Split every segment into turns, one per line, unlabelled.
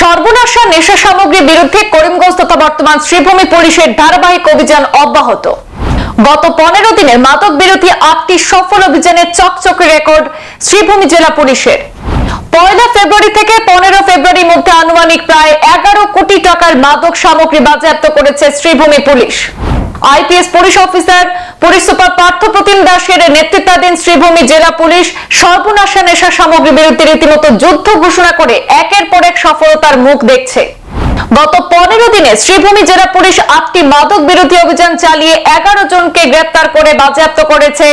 সর্বনাশা নেশা সামগ্রীর বিরুদ্ধে করিমগঞ্জ তথা বর্তমান শ্রীভূমি পুলিশের ধারাবাহিক অভিযান অব্যাহত। গত পনেরো দিনে মাদক বিরোধী আটটি সফল অভিযানে চকচকে রেকর্ড শ্রীভূমি জেলা পুলিশের। পয়লা ফেব্রুয়ারি থেকে পনেরো ফেব্রুয়ারির মধ্যে আনুমানিক প্রায় এগারো কোটি টাকার মাদক সামগ্রী বাজেয়াপ্ত করেছে Sribhumi police. IPS police officer police super Partha Pratim দাসের নেতৃত্বাধীন শ্রীভূমি জেলা পুলিশ সর্বনাশা নেশা সামগ্রী বিরুদ্ধে রীতিমতো যুদ্ধ ঘোষণা করে একের পর এক সফলতার মুখ দেখছে। গত পনেরো দিনে শ্রীভূমি জেলা পুলিশ আটটি মাদক বিরোধী অভিযান চালিয়ে এগারো জনকে গ্রেপ্তার করে বাজেয়াপ্ত করেছে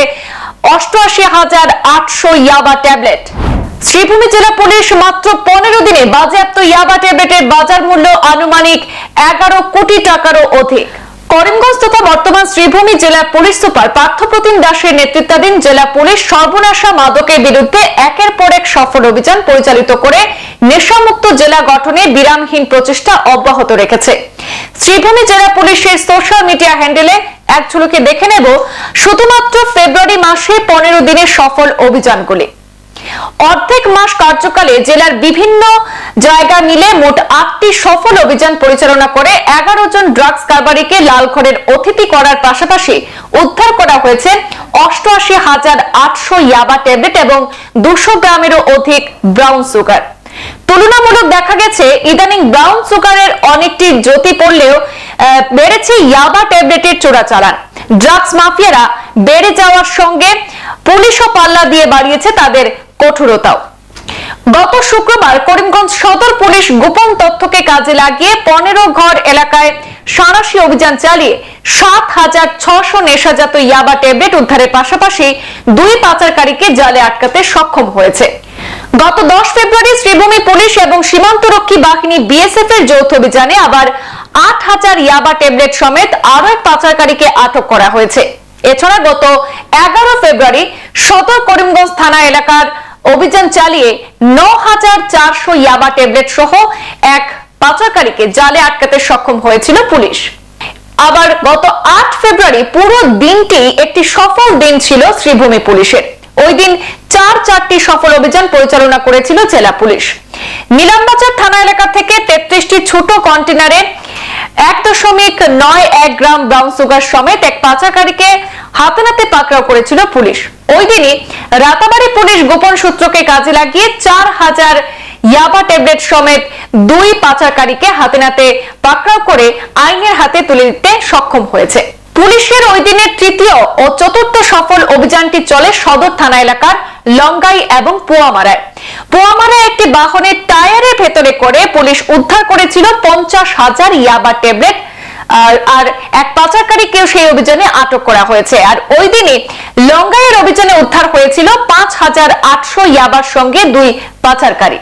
অষ্টআশি হাজার আটশো ইয়াবা ট্যাবলেট। শ্রীভূমি জেলা পুলিশ মাত্র পনেরো দিনে বাজেয়াপ্ত ইয়াবা ট্যাবলেটের বাজার মূল্য আনুমানিক এগারো কোটি টাকারও অধিক। করিমগঞ্জ তথা বর্তমান শ্রীভূমি জেলা পুলিশ সুপার পার্থপ্রতিম দাসের নেতৃত্বাধীন জেলা পুলিশ সর্বনাশা মাদকের বিরুদ্ধে একের পর এক সফল অভিযান পরিচালিত করে নেশামুক্ত জেলা গঠনে বিরামহীন প্রচেষ্টা অব্যাহত রেখেছে। শ্রীভূমি জেলা পুলিশের সোশ্যাল মিডিয়া হ্যান্ডেলে এক ঝলকে দেখে নেব শুধুমাত্র ফেব্রুয়ারি মাসে পনেরো দিনের সফল অভিযানগুলি। অর্ধেক মাস কার্যকালে জেলার বিভিন্ন জায়গা মিলে মোট আটটি সফল অভিযান পরিচালনা করে এগারো জন ড্রাগস কারবারিকে লালঘরের অতিথি করার পাশাপাশি উদ্ধার করা হয়েছে অষ্টআশি হাজার আটশো ইয়াবা ট্যাবলেট এবং দুশো গ্রামেরও অধিক ব্রাউন সুগার। তুলনামূলক দেখা গেছে ইদানিং ব্রাউন সুগারের অনেকটি জ্যোতি পড়লেও বেড়েছে ইয়াবা ট্যাবলেটের চোরাচালান। ড্রাগস মাফিয়ারা বেড়ে যাওয়ার সঙ্গে পুলিশও পাল্লা দিয়ে বাড়িয়েছে তাদের কঠোরতাও। গত শুক্রবার করিমগঞ্জ সদর পুলিশ গোপন তথ্যকে কাজে লাগিয়ে পনেরো ঘর এলাকায় সাঁড়াশি অভিযান চালিয়ে সাত হাজার ছশো নেশাজাত ইয়াবা ট্যাবলেট উদ্ধারের পাশাপাশি দুই পাচারকারীকে জালে আটকাতে সক্ষম হয়েছে। গত দশ ফেব্রুয়ারি শ্রীভূমি পুলিশ এবং সীমান্তরক্ষী বাহিনী বিএসএফ এর যৌথ অভিযানে আবার আট হাজার ইয়াবা ট্যাবলেট সমেত আরও এক পাচারকারীকে আটক করা হয়েছে। এছাড়া গত এগারো ফেব্রুয়ারি সদর করিমগঞ্জ থানা এলাকার অভিযান চালিয়ে ন হাজার চারশো ইয়াবা ট্যাবলেট সহ এক পাচারকারীকে জালে আটকাতে সক্ষম হয়েছিল পুলিশ। আবার গত আট ফেব্রুয়ারি পুরো দিনটি একটি সফল দিন ছিল শ্রীভূমি পুলিশের। ওই দিন চার চারটি সফল অভিযান পরিচালনা করেছিল জেলা পুলিশ। নিলামবাজার থানা এলাকা থেকে তেত্রিশটি ছোট কন্টেনারে এক দশমিক নয় এক গ্রাম ব্রাউন সুগার সমেত এক পাচারকারীকে হাতে নাতে পাকড়াও করেছিল পুলিশ। ওই দিনই রাতাবাড়ি পুলিশ গোপন সূত্রকে কাজে লাগিয়ে চার হাজার ইয়াবা ট্যাবলেট সমেত দুই পাচারকারীকে হাতে নাতে পাকড়াও করে আইনের হাতে তুলে দিতে সক্ষম হয়েছে। পুলিশের ওই দিনের তৃতীয় ও চতুর্থ সফল অভিযানটি চলে সদর থানা এলাকার লঙ্গাই এবং পোয়ামারায়। পোয়ামারায় একটি বাহনের টায়ারের ভেতরে করে পুলিশ উদ্ধার করেছিল পঞ্চাশ হাজার ইয়াবা ট্যাবলেট। আর এক পাচারকারীকেও সেই অভিযানে আটক করা হয়েছে। আর ওই দিনই লঙ্গাইয়ের অভিযানে উদ্ধার হয়েছিল পাঁচ হাজার আটশো ইয়াবার সঙ্গে দুই পাচারকারী।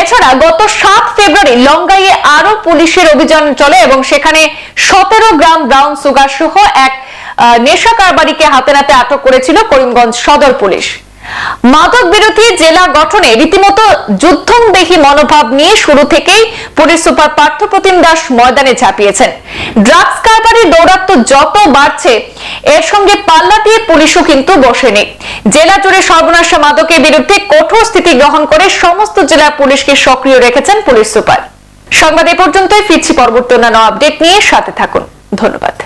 এছাড়া গত সাত ফেব্রুয়ারি লঙ্গাইয়ে আরও পুলিশের অভিযান চলে এবং সেখানে সতেরো গ্রাম ব্রাউন সুগার সহ এক নেশা কারবারিকে হাতে নাতে আটক করেছিল করিমগঞ্জ সদর পুলিশ। মাদক বিরোধী জেলা গঠনে রীতিমতো যুদ্ধংদেহী মনোভাব নিয়ে শুরু থেকেই পুলিশ সুপার পার্থপ্রতিম দাস ময়দানে ঝাঁপিয়েছেন। ড্রাগস কারবারি দৌরাত্ম যত বাড়ছে, এর সঙ্গে পাল্লা দিয়ে পুলিশও কিন্তু বসেনি। জেলা জুড়ে সর্বনাশা মাদকের বিরুদ্ধে কঠোর স্থিতি গ্রহণ করে সমস্ত জেলা পুলিশকে সক্রিয় রেখেছেন পুলিশ সুপার। সংবাদ এ পর্যন্তই, ফিরছি পরবর্তী অন্যান্য আপডেট নিয়ে সাথে থাকুন। ধন্যবাদ।